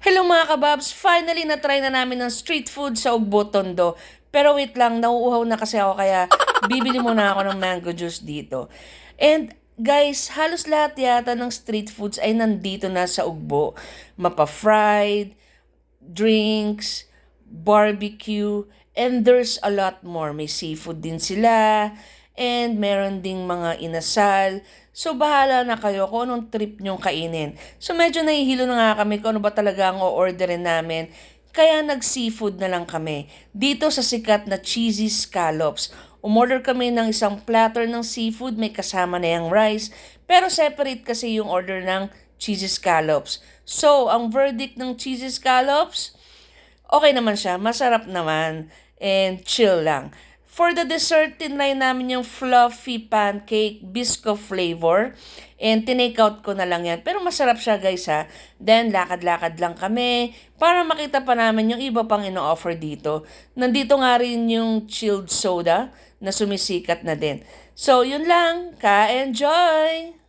Hello mga kababs! Finally na-try na namin ng street food sa Ugbo Tondo. Pero wait lang, nauuhaw na kasi ako kaya bibili muna ako ng mango juice dito. And guys, halos lahat yata ng street foods ay nandito na sa Ugbo. Mapa-fried, drinks, barbecue, and there's a lot more. May seafood din sila, and meron ding mga inasal. So, bahala na kayo kung anong trip nyong kainin. So, medyo nahihilo na nga kami kung ano ba talaga ang o-orderin namin. Kaya nag-seafood na lang kami. Dito sa sikat na cheesy scallops. Umorder kami ng isang platter ng seafood, may kasama na yung rice. Pero separate kasi yung order ng cheesy scallops. So, ang verdict ng cheesy scallops, okay naman siya, masarap naman, and chill lang. For the dessert, tinry namin yung fluffy pancake, bisco flavor. And tinake out ko na lang yan. Pero masarap siya guys ha. Then lakad-lakad lang kami para makita pa namin yung iba pang ino-offer dito. Nandito nga rin yung chilled soda na sumisikat na din. So yun lang. Ka-enjoy!